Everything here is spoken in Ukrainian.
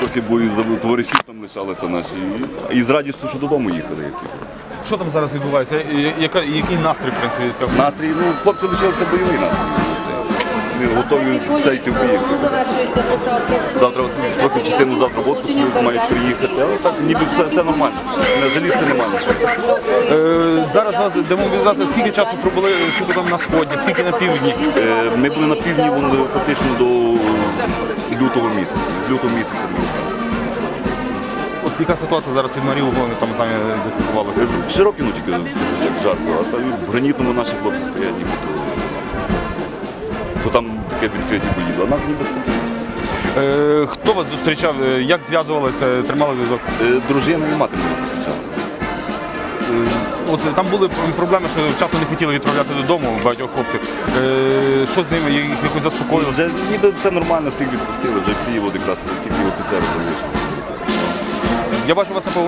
Трохи бою за товаришів там лишалися наші. І з радістю, що додому їхали. Що там зараз відбувається? Яка, який настрій, в принципі, війська? Настрій, ну, хлопці лишилися бойовий настрій. Це, Вони готові це йти в бій. Завтра трохи частину завтра в отпуск мають приїхати, але так ніби все, все нормально. Не жаліться немає на що. Е, зараз у нас демобілізація. Скільки часу пробули скільки там на сході, скільки на півдні? Е, Ми були на півдні вони фактично до лютого місяця. З лютого місяця ми. От яка ситуація зараз під Маріупольом, там з нами дислокувалися? Е, Широкі, ну тільки жарко, а там в гранітному наші хлопці стоять ніби то. Там таке відкриті бої, а нас ніби спокійно. Е, хто вас зустрічав? Е, Як зв'язувалися, тримали зв'язок? Е, Дружина і мати мене зустрічали. Е, От там були проблеми, що вчасно не хотіли відправляти додому багатьох хлопців. Е, Що з ними? Їх якось заспокоїли? Вже ніби все нормально, всіх відпустили, вже всі от якраз тільки офіцери залишили. Я бачу вас на повинні.